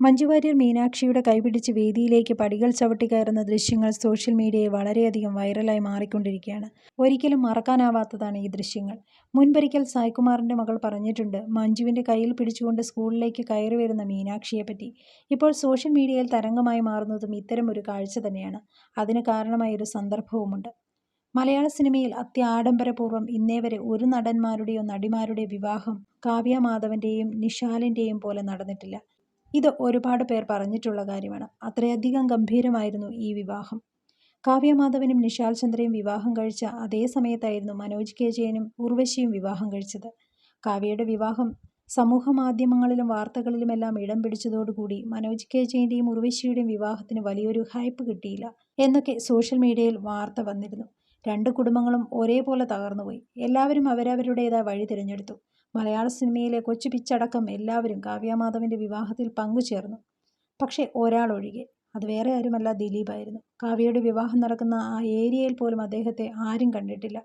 മഞ്ജു വാര്യർ മീനാക്ഷിയുടെ കൈപിടിച്ച് വേദിയിലേക്ക് പടികൾ ചവിട്ടിക്കയറുന്ന ദൃശ്യങ്ങൾ സോഷ്യൽ മീഡിയയിൽ വളരെയധികം വൈറലായി മാറിക്കൊണ്ടിരിക്കുകയാണ്. ഒരിക്കലും മറക്കാനാവാത്തതാണ് ഈ ദൃശ്യങ്ങൾ. മുൻപൊരിക്കൽ സായ്കുമാറിന്റെ മകൾ പറഞ്ഞിട്ടുണ്ട് മഞ്ജുവിന്റെ കയ്യിൽ പിടിച്ചുകൊണ്ട് സ്കൂളിലേക്ക് കയറി കയറിവരുന്ന മീനാക്ഷിയെപ്പറ്റി. ഇപ്പോൾ സോഷ്യൽ മീഡിയയിൽ തരംഗമായി മാറുന്നതും ഇത്തരം ഒരു കാഴ്ച തന്നെയാണ്. അതിന് കാരണമായ ഒരു സന്ദർഭവുമുണ്ട്. മലയാള സിനിമയിൽ അത്യാഡംബരപൂർവം ഇന്നേവരെ ഒരു നടന്മാരുടെയോ നടിമാരുടെയോ വിവാഹം കാവ്യ മാധവന്റെയും നിഷാലിന്റെയും പോലെ നടന്നിട്ടില്ല. ഇത് ഒരുപാട് പേർ പറഞ്ഞിട്ടുള്ള കാര്യമാണ്. അത്രയധികം ഗംഭീരമായിരുന്നു ഈ വിവാഹം. കാവ്യമാധവനും നിഷാൽ ചന്ദ്രയും വിവാഹം കഴിച്ച അതേ സമയത്തായിരുന്നു മനോജ് കെ ജയനും ഉർവശിയും വിവാഹം കഴിച്ചത്. കാവ്യയുടെ വിവാഹം സമൂഹ മാധ്യമങ്ങളിലും വാർത്തകളിലുമെല്ലാം ഇടം പിടിച്ചതോടുകൂടി മനോജ് കെ ജയന്റെയും ഉർവശിയുടെയും വിവാഹത്തിന് വലിയൊരു ഹൈപ്പ് കിട്ടിയില്ല എന്നൊക്കെ സോഷ്യൽ മീഡിയയിൽ വാർത്ത വന്നിരുന്നു. രണ്ട് കുടുംബങ്ങളും ഒരേപോലെ തകർന്നുപോയി. എല്ലാവരും അവരവരുടേതായ വഴി തിരഞ്ഞെടുത്തു. മലയാള സിനിമയിലെ കൊച്ചു പിച്ചടക്കം എല്ലാവരും കാവ്യമാധവന്റെ വിവാഹത്തിൽ പങ്കുചേർന്നു. പക്ഷേ ഒരാൾ ഒരാളൊഴികെ. അത് വേറെ ആരുമല്ല ദിലീപായിരുന്നു. കാവ്യയുടെ വിവാഹം നടക്കുന്ന ആ ഏരിയയിൽ പോലും അദ്ദേഹത്തെ ആരും കണ്ടിട്ടില്ല.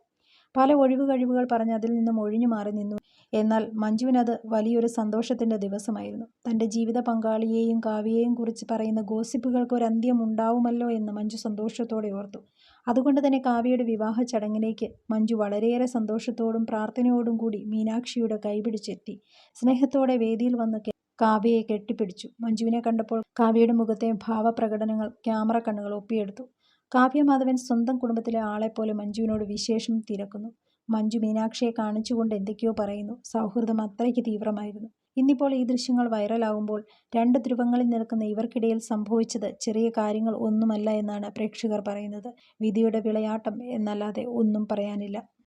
പല ഒഴിവുകഴിവുകൾ പറഞ്ഞ് അതിൽ നിന്നും ഒഴിഞ്ഞു മാറി നിന്നു. എന്നാൽ മഞ്ജുവിനത് വലിയൊരു സന്തോഷത്തിന്റെ ദിവസമായിരുന്നു. തന്റെ ജീവിത പങ്കാളിയെയും കാവ്യയെയും കുറിച്ച് പറയുന്ന ഗോസിപ്പുകൾക്ക് ഒരു അന്ത്യം ഉണ്ടാവുമല്ലോ എന്ന് മഞ്ജു സന്തോഷത്തോടെ ഓർത്തു. അതുകൊണ്ട് തന്നെ കാവ്യയുടെ വിവാഹ ചടങ്ങിലേക്ക് മഞ്ജു വളരെയേറെ സന്തോഷത്തോടും പ്രാർത്ഥനയോടും കൂടി മീനാക്ഷിയുടെ കൈപിടിച്ചെത്തി. സ്നേഹത്തോടെ വേദിയിൽ വന്ന് കാവ്യയെ കെട്ടിപ്പിടിച്ചു. മഞ്ജുവിനെ കണ്ടപ്പോൾ കാവ്യയുടെ മുഖത്തെ ഭാവപ്രകടനങ്ങൾ ക്യാമറ കണ്ണുകൾ ഒപ്പിയെടുത്തു. കാവ്യ മാധവൻ സ്വന്തം കുടുംബത്തിലെ ആളെപ്പോലെ മഞ്ജുവിനോട് വിശേഷം തിരക്കുന്നു. മഞ്ജു മീനാക്ഷിയെ കാണിച്ചുകൊണ്ട് എന്തൊക്കെയോ പറയുന്നു. സൗഹൃദം അത്രയ്ക്ക് തീവ്രമായിരുന്നു. ഇന്നിപ്പോൾ ഈ ദൃശ്യങ്ങൾ വൈറലാകുമ്പോൾ രണ്ട് ധ്രുവങ്ങളിൽ നിൽക്കുന്ന ഇവർക്കിടയിൽ സംഭവിച്ചത് ചെറിയ കാര്യങ്ങൾ ഒന്നുമല്ല എന്നാണ് പ്രേക്ഷകർ പറയുന്നത്. വിധിയുടെ വിളയാട്ടം എന്നല്ലാതെ ഒന്നും പറയാനില്ല.